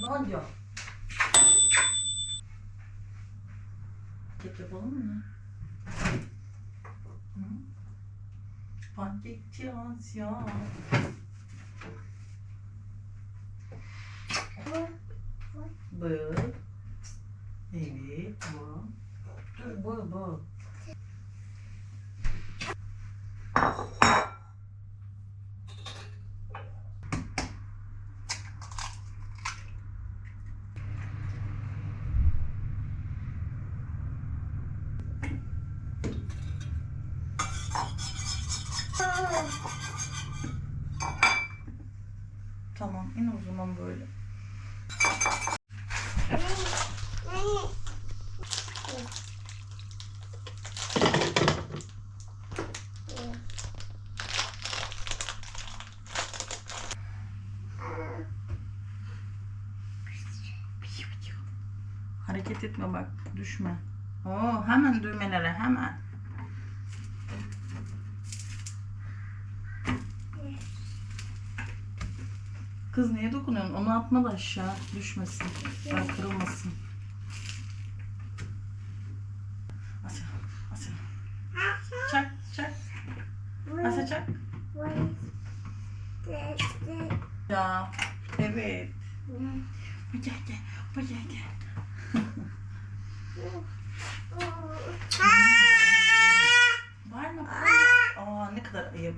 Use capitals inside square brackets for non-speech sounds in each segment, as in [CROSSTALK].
Ne oluyor? Kek yapalım mı? Pankekçi Asya. Bu. Evet bu. Dur bu bu. Tamam in o zaman böyle. Hareket etme bak düşme. Oo hemen düğmelere hemen. Kız niye dokunuyorsun? Onu atma da aşağı düşmesin. Bak kırılmasın. Asya, Asya. Çak, çak. Asya çak. Ya, evet. Bu gel gel, bu gel gel. Var mı? Aa ne kadar ayıp.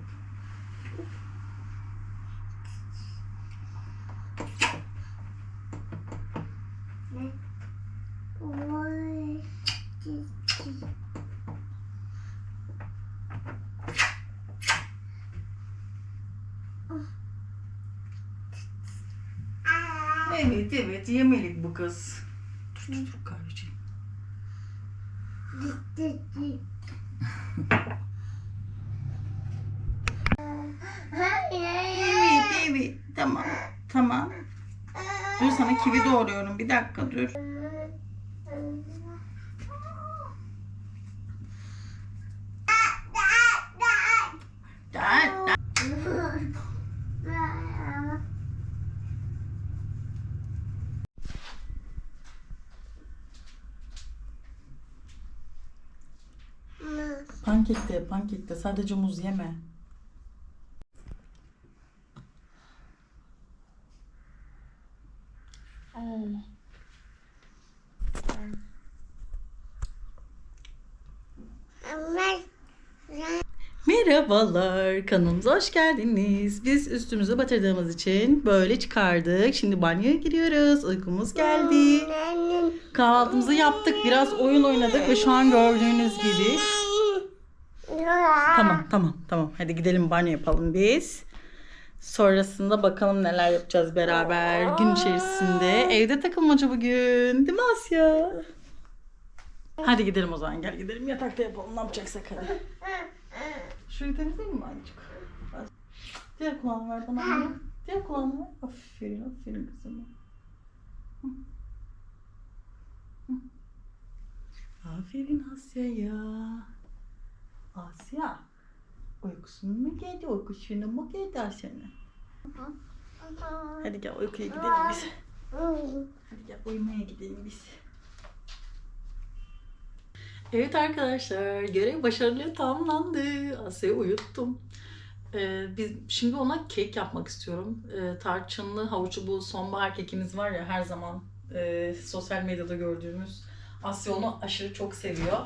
Evet evet yemelik bu kız. Dur dur dur kardeşim. Evet evet tamam tamam. Dur sana kivi doğruyorum bir dakika dur. Da, da. Pankekte pankekte sadece muz yeme. Merhabalar, kanalımıza hoş geldiniz. Biz üstümüzü batırdığımız için böyle çıkardık. Şimdi banyoya giriyoruz. Uykumuz geldi. Kahvaltımızı yaptık, biraz oyun oynadık ve şu an gördüğünüz gibi. Tamam, tamam. Hadi gidelim banyo yapalım biz. Sonrasında bakalım neler yapacağız beraber gün içerisinde. Evde takılmaca bugün. Değil mi Asya? Hadi gidelim o zaman. Gel gidelim yatakta yapalım. Ne yapacaksak hadi. Şurayı temizleyeyim mi anneciğim? Diğer kulağını ver bana. Diğer kulağını ver. Aferin, aferin kızım. Aferin Asya ya. Asya. Uykusun mu geldi? Uykusuna mı geldi Asya'nın? Hadi gel uykuya gidelim biz. Hadi gel uyumaya gidelim biz. Evet arkadaşlar görev başarılı tamamlandı. Asya'yı uyuttum. Ee, biz şimdi ona kek yapmak istiyorum. Ee, tarçınlı havuçlu bu sonbahar kekimiz var ya her zaman e, sosyal medyada gördüğümüz. Asya onu aşırı çok seviyor.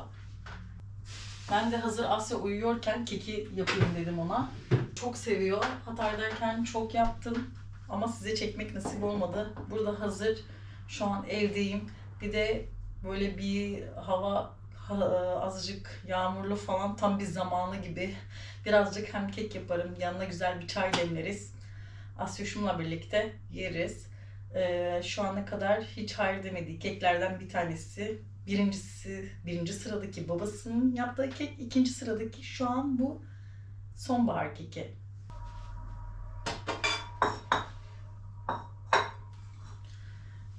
Ben de hazır Asya uyuyorken keki yapayım dedim ona. Çok seviyor. Hatay'dayken çok yaptım. Ama size çekmek nasip olmadı. Burada hazır. Şu an evdeyim. Bir de böyle bir hava ha- azıcık yağmurlu falan tam bir zamanı gibi. Birazcık hem kek yaparım. Yanına güzel bir çay demleriz. Asyoş'umla birlikte yeriz. Ee, şu ana kadar hiç hayır demediği keklerden bir tanesi. Birincisi, birinci sıradaki babasının yaptığı kek. ikinci sıradaki şu an bu sonbahar keki.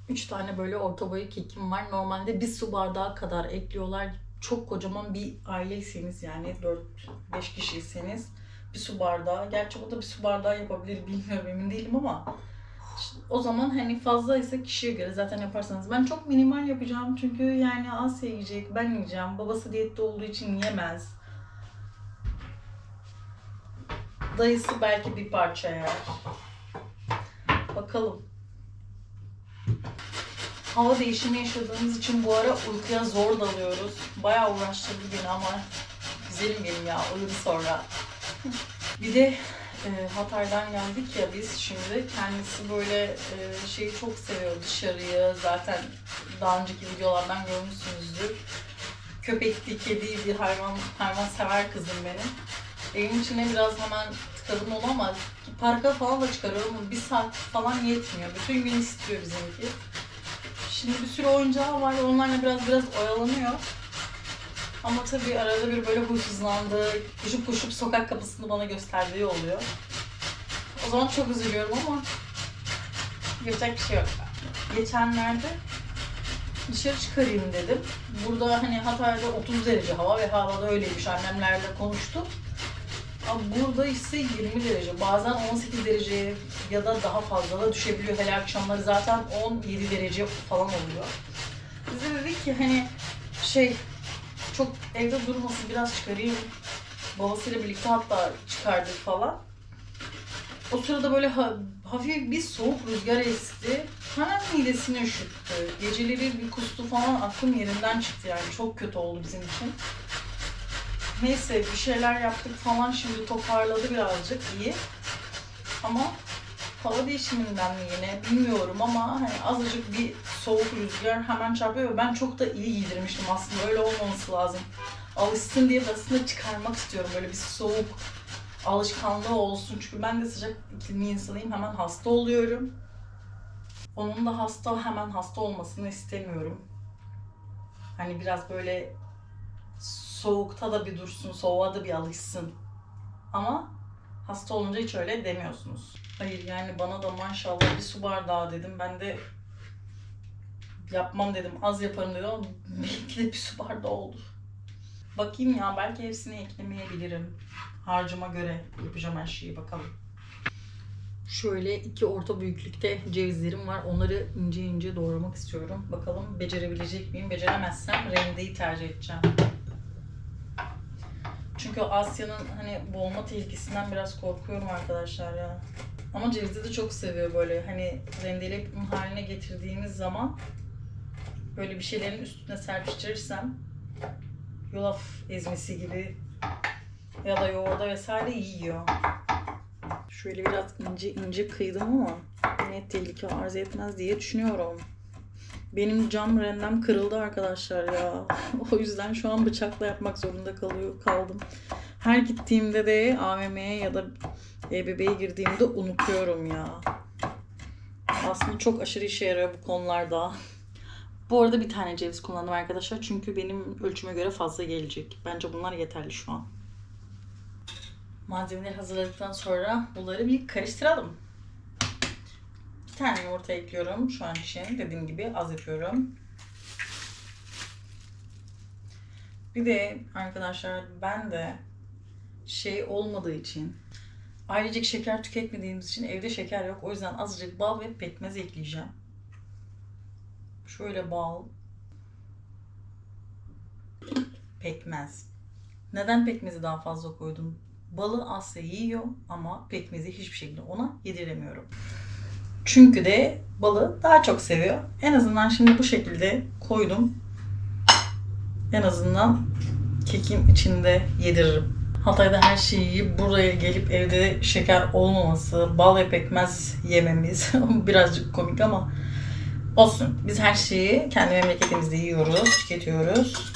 Üç tane böyle orta boy kekim var. Normalde bir su bardağı kadar ekliyorlar. Çok kocaman bir aileyseniz yani 4-5 kişiyseniz bir su bardağı. Gerçi o da bir su bardağı yapabilir bilmiyorum emin değilim ama O zaman hani fazla ise kişiye göre zaten yaparsanız. Ben çok minimal yapacağım çünkü yani Asya yiyecek, ben yiyeceğim. Babası diyette olduğu için yemez. Dayısı belki bir parça yer. Bakalım. Hava değişimi yaşadığımız için bu ara uykuya zor dalıyoruz. Bayağı uğraştırdı beni ama güzelim benim ya uyudu sonra. bir de e, Hatay'dan geldik ya biz şimdi. Kendisi böyle e, şeyi çok seviyor dışarıyı. Zaten daha önceki videolardan görmüşsünüzdür. Köpekli, kediydi, hayvan, hayvan sever kızım benim. Evin içine biraz hemen tıkadım oldu ama parka falan da çıkarıyorum. Bir saat falan yetmiyor. Bütün gün istiyor bizimki. Şimdi bir sürü oyuncağı var. Onlarla biraz biraz oyalanıyor. Ama tabii arada bir böyle huysuzlandığı, koşup koşup sokak kapısını bana gösterdiği oluyor. O zaman çok üzülüyorum ama yapacak bir şey yok. Geçenlerde dışarı çıkarayım dedim. Burada hani Hatay'da 30 derece hava ve havada öyleymiş. Annemlerle konuştum. Ama burada ise 20 derece. Bazen 18 derece ya da daha fazla da düşebiliyor. Hele akşamları zaten 17 derece falan oluyor. Biz de dedik ki hani şey çok evde durmasın biraz çıkarayım. Babasıyla birlikte hatta çıkardık falan. O sırada böyle ha- hafif bir soğuk rüzgar esti. Hemen midesini üşüttü. Geceleri bir kustu falan aklım yerinden çıktı yani. Çok kötü oldu bizim için. Neyse bir şeyler yaptık falan şimdi toparladı birazcık iyi. Ama hava değişiminden mi yine bilmiyorum ama hani azıcık bir soğuk rüzgar hemen çarpıyor ve ben çok da iyi giydirmiştim aslında öyle olmaması lazım. Alışsın diye de aslında çıkarmak istiyorum böyle bir soğuk alışkanlığı olsun çünkü ben de sıcak iklimli insanıyım hemen hasta oluyorum. Onun da hasta hemen hasta olmasını istemiyorum. Hani biraz böyle soğukta da bir dursun, soğuğa da bir alışsın. Ama hasta olunca hiç öyle demiyorsunuz. Hayır yani bana da maşallah bir su bardağı dedim. Ben de yapmam dedim. Az yaparım dedim ama belki de bir su bardağı oldu. Bakayım ya belki hepsini eklemeyebilirim. Harcıma göre yapacağım her şeyi bakalım. Şöyle iki orta büyüklükte cevizlerim var. Onları ince ince doğramak istiyorum. Bakalım becerebilecek miyim? Beceremezsem rendeyi tercih edeceğim. Çünkü Asya'nın hani boğulma tehlikesinden biraz korkuyorum arkadaşlar ya. Ama cevizi de çok seviyor böyle. Hani rendeleyip haline getirdiğimiz zaman böyle bir şeylerin üstüne serpiştirirsem yulaf ezmesi gibi ya da yoğurda vesaire yiyor. Şöyle biraz ince ince kıydım ama yine tehlike arz etmez diye düşünüyorum. Benim cam rendem kırıldı arkadaşlar ya. [LAUGHS] O yüzden şu an bıçakla yapmak zorunda kalıyor kaldım. Her gittiğimde de AVM'ye ya da EBB'ye girdiğimde unutuyorum ya. Aslında çok aşırı işe yarıyor bu konularda. Bu arada bir tane ceviz kullandım arkadaşlar. Çünkü benim ölçüme göre fazla gelecek. Bence bunlar yeterli şu an. Malzemeleri hazırladıktan sonra bunları bir karıştıralım. Bir tane yumurta ekliyorum şu an için. Dediğim gibi az yapıyorum. Bir de arkadaşlar ben de şey olmadığı için ailecek şeker tüketmediğimiz için evde şeker yok. O yüzden azıcık bal ve pekmez ekleyeceğim. Şöyle bal. Pekmez. Neden pekmezi daha fazla koydum? Balı Asya yiyor ama pekmezi hiçbir şekilde ona yediremiyorum. Çünkü de balı daha çok seviyor. En azından şimdi bu şekilde koydum. En azından kekin içinde yediririm. Hatay'da her şeyi buraya gelip evde şeker olmaması, bal ve pekmez yememiz [LAUGHS] birazcık komik ama olsun. Biz her şeyi kendi memleketimizde yiyoruz, tüketiyoruz.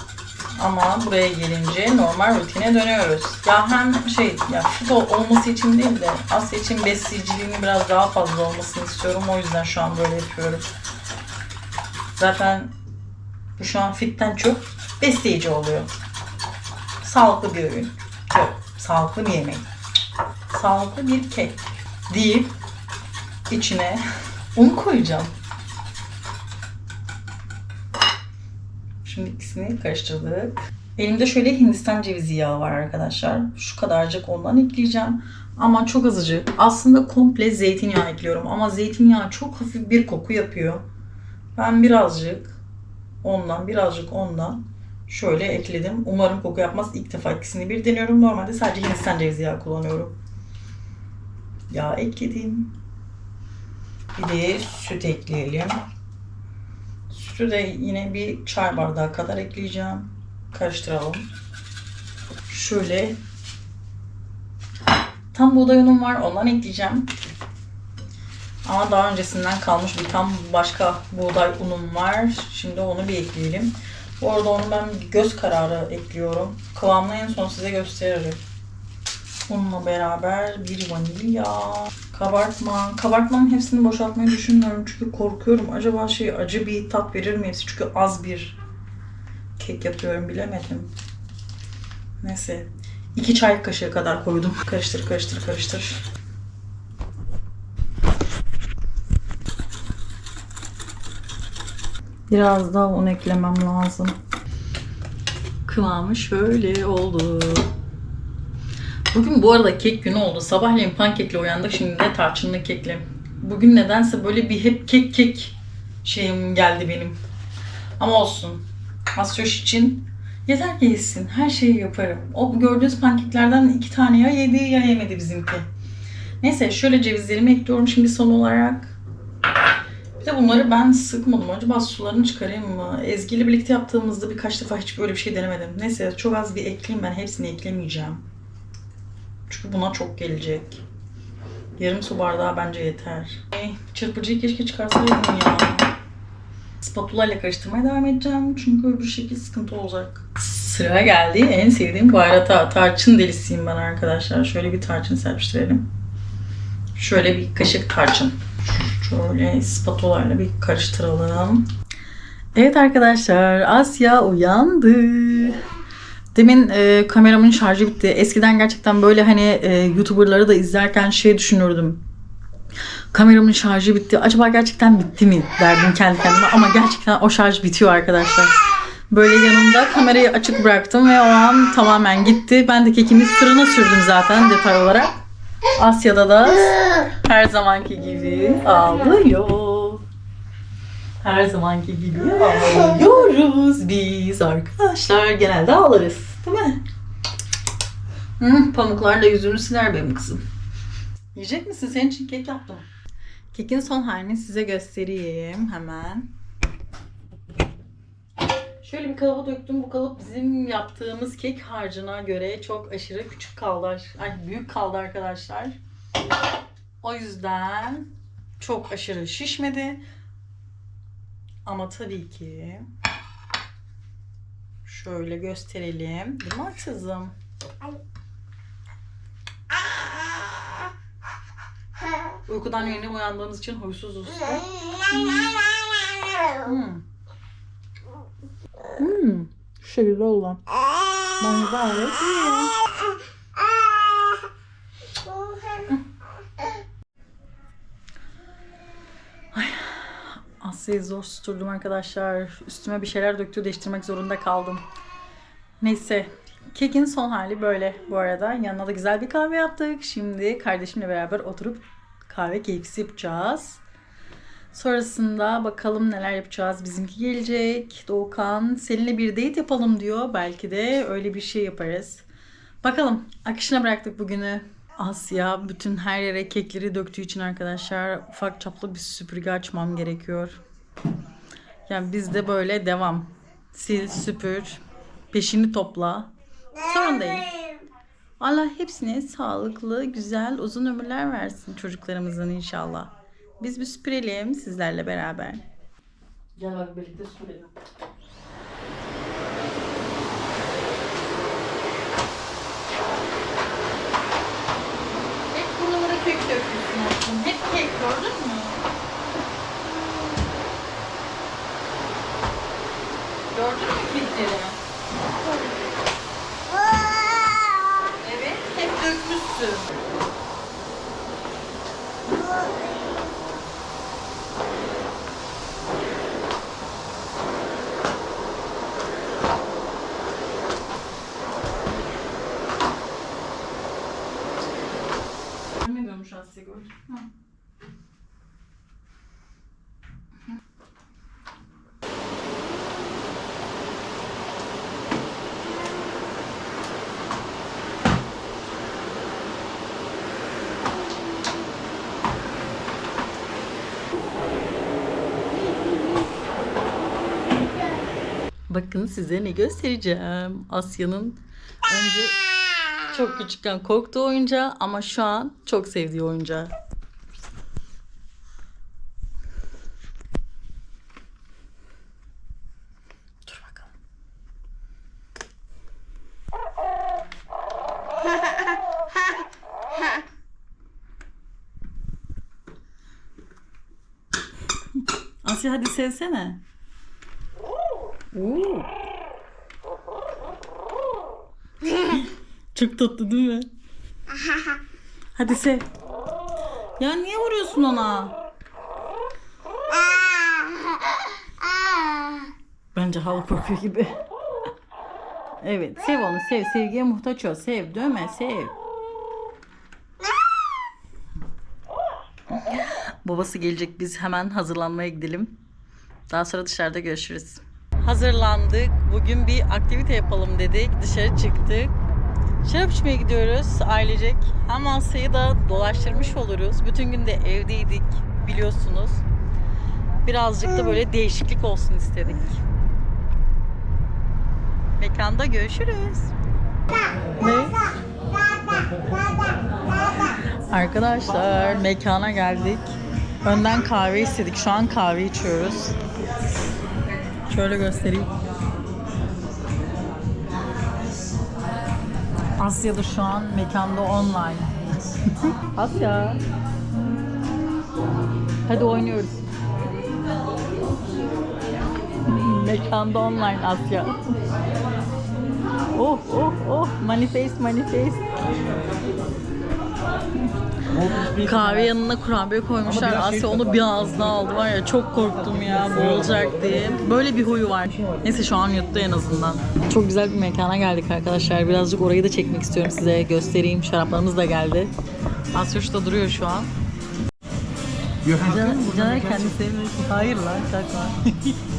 Ama buraya gelince normal rutine dönüyoruz. Ya hem şey, ya fit ol- olması için değil de Asya için besleyiciliğini biraz daha fazla olmasını istiyorum. O yüzden şu an böyle yapıyorum. Zaten bu şu an fitten çok besleyici oluyor. Sağlıklı bir öğün. Sağlıklı bir yemek. Sağlıklı bir kek deyip içine un koyacağım. Şimdi ikisini karıştırdık. Elimde şöyle Hindistan cevizi yağı var arkadaşlar. Şu kadarcık ondan ekleyeceğim. Ama çok azıcık. Aslında komple zeytinyağı ekliyorum. Ama zeytinyağı çok hafif bir koku yapıyor. Ben birazcık ondan, birazcık ondan şöyle ekledim. Umarım koku yapmaz. İlk defa ikisini bir deniyorum. Normalde sadece Hindistan cevizi yağı kullanıyorum. Yağ ekledim. Bir de süt ekleyelim. Sütü de yine bir çay bardağı kadar ekleyeceğim. Karıştıralım. Şöyle tam buğday unum var. Ondan ekleyeceğim. Ama daha öncesinden kalmış bir tam başka buğday unum var. Şimdi onu bir ekleyelim. Bu arada onu ben göz kararı ekliyorum. Kıvamını en son size gösteririm. Unla beraber bir vanilya, kabartma. Kabartmanın hepsini boşaltmayı düşünmüyorum çünkü korkuyorum. Acaba şey acı bir tat verir mi hepsi? Çünkü az bir kek yapıyorum bilemedim. Neyse. iki çay kaşığı kadar koydum. Karıştır karıştır karıştır. Biraz daha un eklemem lazım. Kıvamı şöyle oldu. Bugün bu arada kek günü oldu. Sabahleyin pankekle uyandık. Şimdi de tarçınlı kekle. Bugün nedense böyle bir hep kek kek şeyim geldi benim. Ama olsun. Masyoş için yeter ki yesin. Her şeyi yaparım. O gördüğünüz pankeklerden iki tane ya yedi ya yemedi bizimki. Neyse şöyle cevizlerimi ekliyorum şimdi son olarak. De bunları ben sıkmadım. Acaba sularını çıkarayım mı? Ezgi birlikte yaptığımızda birkaç defa hiç böyle bir şey denemedim. Neyse çok az bir ekleyeyim ben. Hepsini eklemeyeceğim. Çünkü buna çok gelecek. Yarım su bardağı bence yeter. Ey, çırpıcıyı keşke çıkarsaydım ya. Spatula ile karıştırmaya devam edeceğim. Çünkü öbür şekil sıkıntı olacak. Sıra geldi. En sevdiğim baharata. Tarçın delisiyim ben arkadaşlar. Şöyle bir tarçın serpiştirelim. Şöyle bir kaşık tarçın. Şöyle spatula ile bir karıştıralım. Evet arkadaşlar Asya uyandı. Demin e, kameramın şarjı bitti. Eskiden gerçekten böyle hani e, YouTuber'ları da izlerken şey düşünürdüm. Kameramın şarjı bitti. Acaba gerçekten bitti mi derdim kendi kendime. Ama gerçekten o şarj bitiyor arkadaşlar. Böyle yanımda kamerayı açık bıraktım ve o an tamamen gitti. Ben de kekimi fırına sürdüm zaten detay olarak. Asya'da da her zamanki gibi ağlıyor. Her zamanki gibi ağlıyoruz biz arkadaşlar. Genelde ağlarız. Değil mi? Hı, pamuklarla yüzünü siler benim kızım. Yiyecek misin? Senin için kek yaptım. Kekin son halini size göstereyim hemen. Şöyle bir kalıba döktüm. Bu kalıp bizim yaptığımız kek harcına göre çok aşırı küçük kaldı. Ay büyük kaldı arkadaşlar. O yüzden çok aşırı şişmedi. Ama tabii ki şöyle gösterelim. Değil mi kızım? Uykudan yeni uyandığımız için huysuzuz. Hmm. Hmm. Şu şekilde oldu. Ben gayet iyiyim. Asya'yı zor susturdum arkadaşlar. Üstüme bir şeyler döktü değiştirmek zorunda kaldım. Neyse. Kekin son hali böyle bu arada. Yanına da güzel bir kahve yaptık. Şimdi kardeşimle beraber oturup kahve keyfisi yapacağız. Sonrasında bakalım neler yapacağız. Bizimki gelecek. Doğukan seninle bir date yapalım diyor. Belki de öyle bir şey yaparız. Bakalım. Akışına bıraktık bugünü. Asya bütün her yere kekleri döktüğü için arkadaşlar ufak çaplı bir süpürge açmam gerekiyor. Yani bizde böyle devam. Sil, süpür, peşini topla. Sorun değil. Allah hepsine sağlıklı, güzel, uzun ömürler versin çocuklarımızın inşallah. Biz bir süpürelim sizlerle beraber. Gel bak birlikte süpürelim. Hep buralara kek döküyorsun aslında. Hep kek gördün mü? Gördün mü kekleri? Evet, hep dökmüşsün. Asya gördün mü? Bakın size ne göstereceğim. Asya'nın önce çok küçükken korktuğu oyuncağı ama şu an çok sevdiği oyuncağı. Dur bakalım. Asya hadi sevsene. Oo. Çok tatlı değil mi? [LAUGHS] Hadi sev. Ya niye vuruyorsun ona? Bence hala korkuyor gibi. [LAUGHS] Evet sev onu sev. Sevgiye muhtaç ol. Sev dövme sev. Babası gelecek biz hemen hazırlanmaya gidelim. Daha sonra dışarıda görüşürüz. Hazırlandık. Bugün bir aktivite yapalım dedik. Dışarı çıktık. Şarap içmeye gidiyoruz ailecek. Hem Asya'yı da dolaştırmış oluruz. Bütün gün de evdeydik biliyorsunuz. Birazcık da böyle değişiklik olsun istedik. Mekanda görüşürüz. Ne? Arkadaşlar mekana geldik. Önden kahve istedik. Şu an kahve içiyoruz. Şöyle göstereyim. Asya da şu an mekanda online. [LAUGHS] Asya. Hadi oynuyoruz. [LAUGHS] mekanda online Asya. Oh oh oh manifest manifest. Kahve yanına kurabiye koymuşlar. Asya onu bir ağzına aldı var ya çok korktum ya boğulacak diye. Böyle bir huyu var. Neyse şu an yuttu en azından. Çok güzel bir mekana geldik arkadaşlar. Birazcık orayı da çekmek istiyorum size göstereyim. Şaraplarımız da geldi. Asya şurada duruyor şu an. Caner, Caner kendi sevmiyor. Hayır lan şaka. [LAUGHS]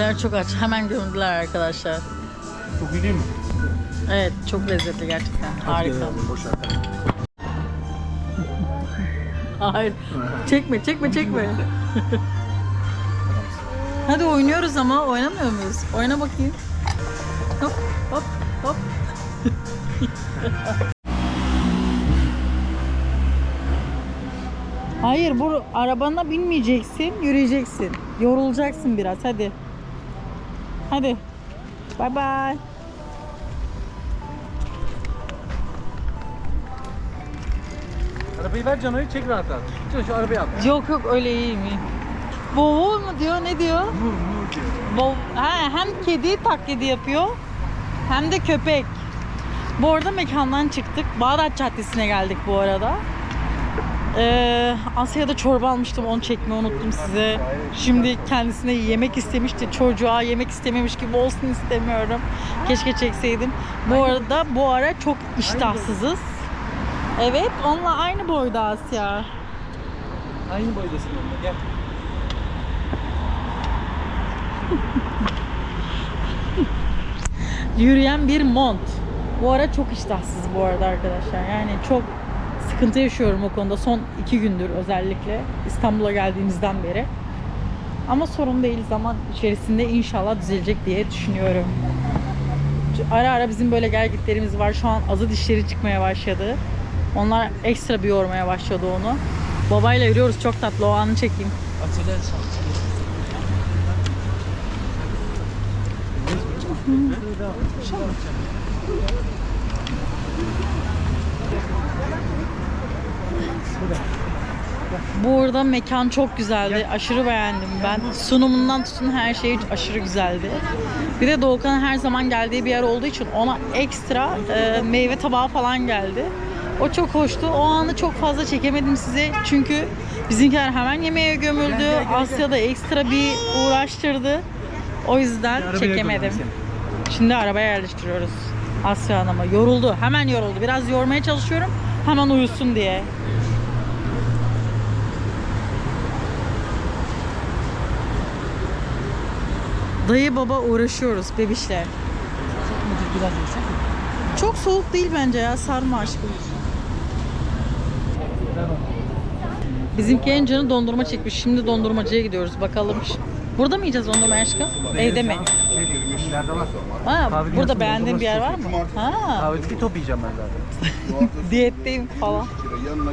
Bizimkiler çok aç. Hemen gömdüler arkadaşlar. Çok iyi değil mi? Evet çok lezzetli gerçekten. Harika. Boş ver. [LAUGHS] Hayır. Çekme çekme çekme. [LAUGHS] Hadi oynuyoruz ama oynamıyor muyuz? Oyna bakayım. Hop hop hop. [LAUGHS] Hayır bu arabana binmeyeceksin, yürüyeceksin. Yorulacaksın biraz hadi. Hadi. Bye bye. Arabayı ver Cano'yu çek rahat rahat. Can şu arabayı al. Yok yok öyle iyi mi? Vovo mu diyor ne diyor? Vur vur diyor. Vov ha, hem kedi taklidi yapıyor hem de köpek. Bu arada mekandan çıktık. Bağdat Caddesi'ne geldik bu arada. Ee, Asya'da çorba almıştım onu çekmeyi unuttum size. Şimdi kendisine yemek istemişti. Çocuğa yemek istememiş gibi olsun istemiyorum. Keşke çekseydim. Bu arada bu ara çok iştahsızız. Evet onunla aynı boyda Asya. Aynı boydasın onunla gel. yürüyen bir mont. Bu ara çok iştahsız bu arada arkadaşlar. Yani çok sıkıntı yaşıyorum o konuda. Son iki gündür özellikle İstanbul'a geldiğimizden beri. Ama sorun değil zaman içerisinde inşallah düzelecek diye düşünüyorum. Ara ara bizim böyle gelgitlerimiz var. Şu an azı dişleri çıkmaya başladı. Onlar ekstra bir yormaya başladı onu. Babayla yürüyoruz çok tatlı o anı çekeyim. Açıdan Burada mekan çok güzeldi. Aşırı beğendim ben. Sunumundan tutun her şey aşırı güzeldi. Bir de Doğukan'ın her zaman geldiği bir yer olduğu için ona ekstra e, meyve tabağı falan geldi. O çok hoştu. O anı çok fazla çekemedim size. Çünkü bizimkiler hemen yemeğe gömüldü. Asya'da ekstra bir uğraştırdı. O yüzden çekemedim. Şimdi arabaya yerleştiriyoruz. Asya Hanım'ı. Yoruldu. Hemen yoruldu. Biraz yormaya çalışıyorum. Hemen uyusun diye. Dayı baba uğraşıyoruz bebişle. Biraz yesek mi? Çok soğuk değil bence ya sarma aşkım. Bizimki en canı dondurma çekmiş. Şimdi dondurmacıya gidiyoruz bakalım. Burada mı yiyeceğiz dondurma aşkım? Evde mi? Var? Ha, Kahvenin burada yanında beğendiğin bir yer var mı? Ha, Kahvede bir top yiyeceğim ben zaten. [LAUGHS] diyetteyim falan. yanına